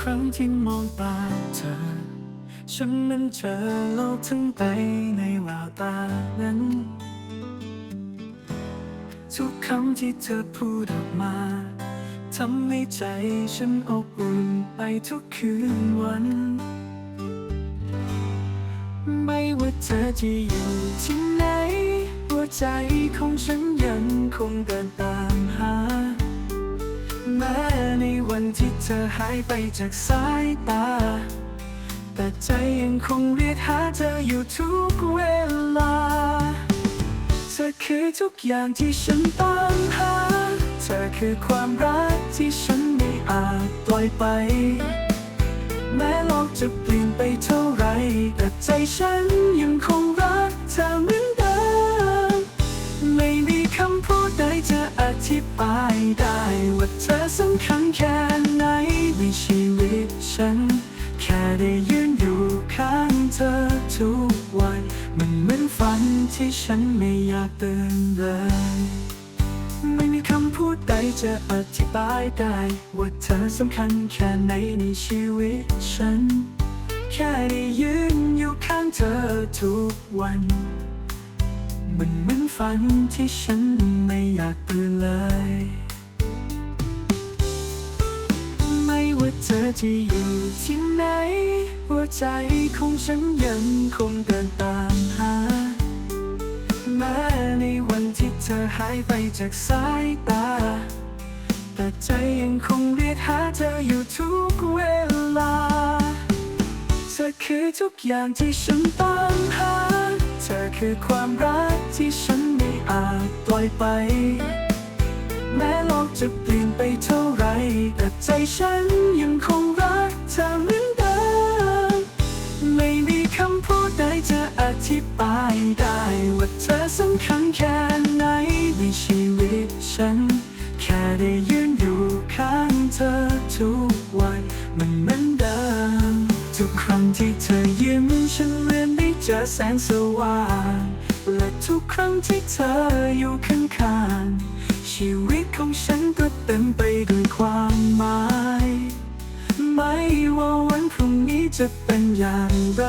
ครั้งที่มองตาเธอ ฉันมันเจอโลกทั้งใบในแววตานั้น ทุกคำที่เธอพูดออกมาทำให้ใจฉันอบอุ่นไปทุกคืนวัน ไม่ว่าเธอจะอยู่ที่ไหน หัวใจของฉันยังคงเดินตาม แม้ในวันที่เธอหายไปจากสายตา แต่ใจยังคงเรียกหาเธออยู่ทุกเวลา เธอคือทุกอย่างที่ฉันตามหา เธอคือความรักที่ฉันไม่อาจปล่อยไป แม้โลกจะเปลี่ยนไปเท่าไร แต่ใจฉันยังคงรักเธอ ธิบายได้ว่าเธอสำคัญแค่ไหนในชีวิตฉัน แค่ได้ยืนอยู่ข้างเธอทุกวัน มันเหมือนฝันที่ฉันไม่อยากตื่นเลยไม่มีคำพูดใดจะอธิบายได้ ว่าเธอสำคัญแค่ไหนในชีวิตฉัน แค่ได้ยืนอยู่ข้างเธอทุกวัน มันเหมือน ฝันที่ฉันไม่อยากตื่นเลย ไม่ว่าเธอจะอยู่ที่ไหน หัวใจของฉันยังคงเดินตามหา แม้ในวันที่เธอหายไปจากสายตา แต่ใจยังคงเรียกหาเธออยู่ทุกเวลา เธอคือทุกอย่างที่ฉันตามหา ธอคือความรักที่ฉันไม่อาจปล่อยไป แม้โลกจะเปลี่ยนไปเท่าไร แต่ใจฉันยังคงรักเธอเหมือนเดิม ไม่มีคำพูดใดจะอธิบายได้ว่าเธอสำคัญแค่ไหนในชีวิตฉัน แค่ได้ยื จอแสงสว่าง และทุกครั้งที่เธออยู่ข้างๆชีวิตของฉันก็เต็มไปด้วยความหมาย ไม่ว่าวันพรุ่งนี้จะเป็นอย่างไร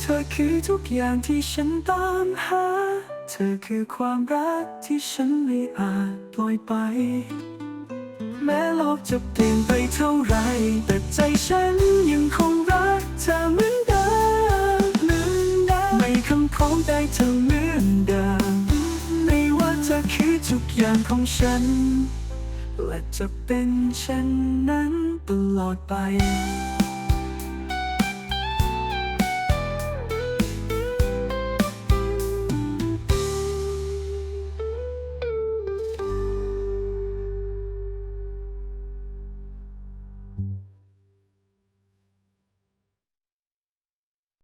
เธอคือทุกอย่างที่ฉันตามหา เธอคือความรักที่ฉันไม่อาจปล่อยไป แม้โลกจะเปลี่ยนไปเท่าไร แต่ใจฉันยังคง องได้เธอเหมือนเดิมไม่ว่าเธอคือทุกอย่างของฉัน และจะเป็นเช่นนั้นตลอดไป